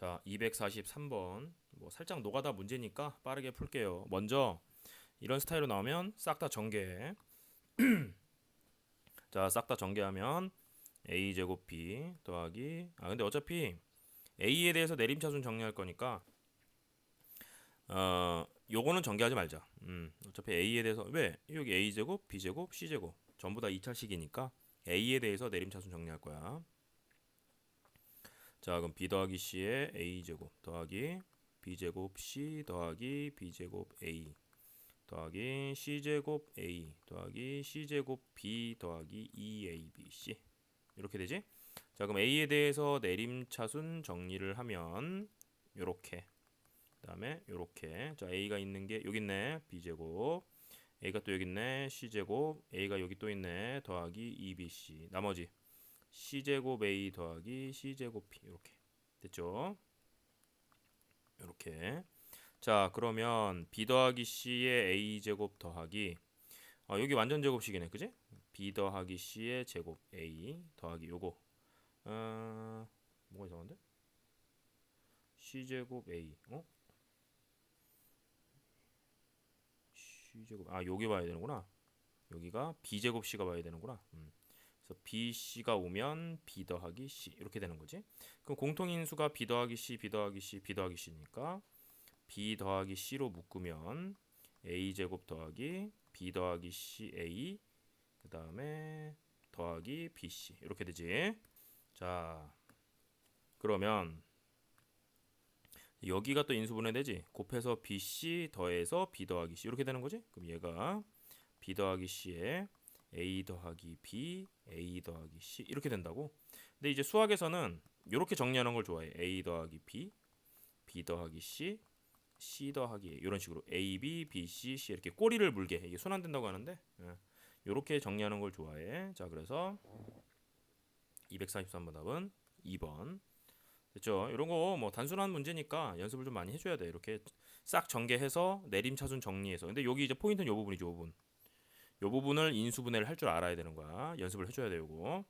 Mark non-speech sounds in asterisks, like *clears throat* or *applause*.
자, 243번. 뭐 살짝 노가다 문제니까 빠르게 풀게요. 먼저 이런 스타일로 나오면 싹 다 전개. *clears throat* 자, 싹 다 전개하면 a 제곱 b 더하기 아 근데 어차피 a에 대해서 내림차순 정리할 거니까 어 요거는 전개하지 말자. 음, 어차피 a에 대해서 왜 여기 a 제곱, b 제곱, c 제곱 전부 다 2차식이니까 a에 대해서 내림차순 정리할 거야. 자, 그럼 b 더하기 c의 a 제곱 더하기 b 제곱 c 더하기 b 제곱 a 더하기 c 제곱 a 더하기 c 제곱 b 더하기 2abc 이렇게 되지? 자, 그럼 a에 대해서 내림차순 정리를 하면 요렇게 그다음에 요렇게. 자 a가 있는 게 여기 있네. B 제곱. A가 또 여기 있네. C 제곱. A가 여기 또 있네. 더하기 2bc 나머지 c 제곱 a 더하기 c 제곱 b 이렇게 됐죠? 이렇게 자 그러면 b 더하기 c의 a 제곱 더하기 어, 여기 완전 제곱식이네 그지? b 더하기 c의 제곱 a 더하기 요거 어, 뭐가 이상한데? c 제곱 a 어? c 제곱 아 여기 봐야 되는구나 여기가 b 제곱 c가 봐야 되는구나 음. 그래서 b c가 오면 b 더하기 c 이렇게 되는 거지. 그럼 공통인수가 b 더하기 c b 더하기 c b 더하기 c니까 b 더하기 c로 묶으면 a 제곱 더하기 b 더하기 c a 그 다음에 더하기 bc 이렇게 되지. 자 그러면 여기가 또 인수분해 되지? 곱해서 bc 더해서 b 더하기 c 이렇게 되는 거지? 그럼 얘가 b 더하기 c에 a 더하기 b a 더하기 c 이렇게 된다고 근데 이제 수학에서는 이렇게 정리하는 걸 좋아해 a 더하기 b b 더하기 c c 더하기 A 이런 식으로 a b b c c 이렇게 꼬리를 물게 이게 손 안 된다고 하는데 이렇게 정리하는 걸 좋아해 자 그래서 243번 답은 2번 됐죠? 이런 거 뭐 단순한 문제니까 연습을 좀 많이 해줘야 돼. 이렇게 싹 전개해서 내림차순 정리해서. 근데 여기 이제 포인트는 요 부분이죠, 요 부분. 요 부분을 인수분해를 할 줄 알아야 되는 거야. 연습을 해줘야 돼, 요 거.